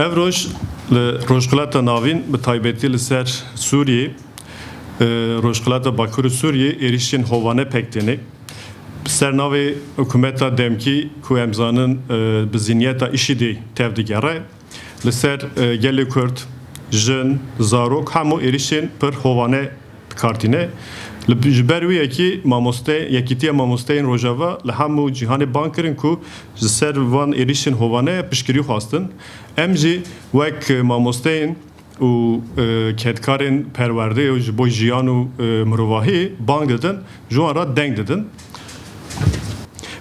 Ev roj li rojxilata navîn bi taybetî li ser Sûriyê e, rojxilata Bakurê Sûriyê êrişên hovane pektenê ser navê hikûmeta demkî ku em zanin e, bi zinyeta IŞİDê tev digere li ser e, gelê Kurd zarok hemû êrişên pir hovane dikartîne li ber wî yekî mamoste yekîtiya mamosteyên rojava li hemû cîhanê ban kirin ku ji ser van êrişên hovane piştgirî xwastin. Em jî wek mamosteyên û e, ketkarên perwerdê ji bo jiyan û e, mirovahî bang didin ji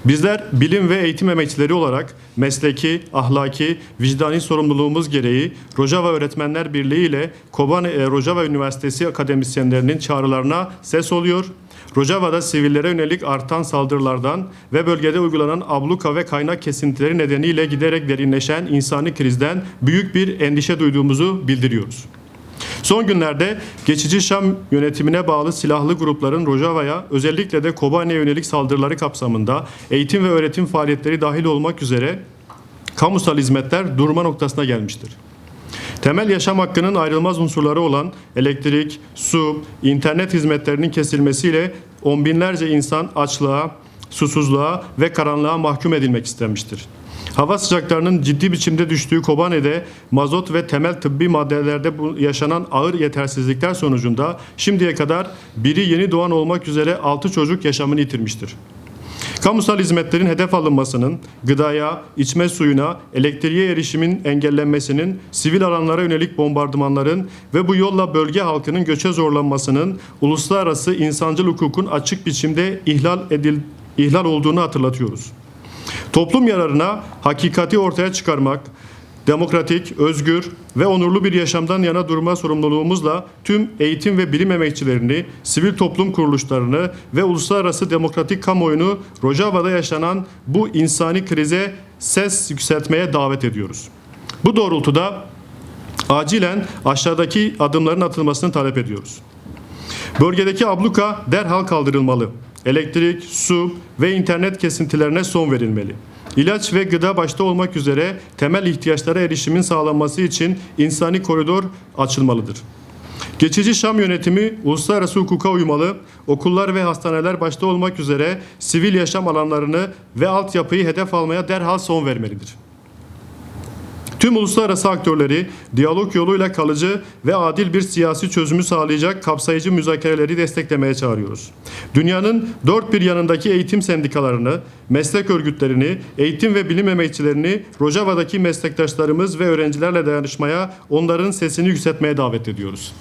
Bizler bilim ve eğitim emekçileri olarak mesleki, ahlaki, vicdani sorumluluğumuz gereği Rojava Öğretmenler Birliği ile Kobane e, Rojava Üniversitesi akademisyenlerinin çağrılarına ses oluyor. Rojava'da sivillere yönelik artan saldırılardan ve bölgede uygulanan abluka ve kaynak kesintileri nedeniyle giderek derinleşen insani krizden büyük bir endişe duyduğumuzu bildiriyoruz. Son günlerde geçici Şam yönetimine bağlı silahlı grupların Rojava'ya özellikle de Kobane'ye yönelik saldırıları kapsamında eğitim ve öğretim faaliyetleri dahil olmak üzere kamusal hizmetler durma noktasına gelmiştir. Temel yaşam hakkının ayrılmaz unsurları olan elektrik, su, internet hizmetlerinin kesilmesiyle on binlerce insan açlığa, susuzluğa ve karanlığa mahkum edilmek istenmiştir. Hava sıcaklarının ciddi biçimde düştüğü Kobane'de mazot ve temel tıbbi maddelerde bu yaşanan ağır yetersizlikler sonucunda şimdiye kadar biri yeni doğan olmak üzere 6 çocuk yaşamını yitirmiştir. Kamusal hizmetlerin hedef alınmasının, gıdaya, içme suyuna, elektriğe erişimin engellenmesinin, sivil alanlara yönelik bombardımanların ve bu yolla bölge halkının göçe zorlanmasının uluslararası insancıl hukukun açık biçimde ihlal edil ihlal olduğunu hatırlatıyoruz. Toplum yararına hakikati ortaya çıkarmak, demokratik, özgür ve onurlu bir yaşamdan yana durma sorumluluğumuzla tüm eğitim ve bilim emekçilerini, sivil toplum kuruluşlarını ve uluslararası demokratik kamuoyunu Rojava'da yaşanan bu insani krize ses yükseltmeye davet ediyoruz. Bu doğrultuda acilen aşağıdaki adımların atılmasını talep ediyoruz. Bölgedeki abluka derhal kaldırılmalı. Elektrik, su ve internet kesintilerine son verilmeli. İlaç ve gıda başta olmak üzere temel ihtiyaçlara erişimin sağlanması için insani koridor açılmalıdır. Geçici Şam yönetimi uluslararası hukuka uymalı, okullar ve hastaneler başta olmak üzere sivil yaşam alanlarını ve altyapıyı hedef almaya derhal son vermelidir. Tüm uluslararası aktörleri diyalog yoluyla kalıcı ve adil bir siyasi çözümü sağlayacak kapsayıcı müzakereleri desteklemeye çağırıyoruz. Dünyanın dört bir yanındaki eğitim sendikalarını, meslek örgütlerini, eğitim ve bilim emekçilerini Rojava'daki meslektaşlarımız ve öğrencilerle dayanışmaya, onların sesini yükseltmeye davet ediyoruz.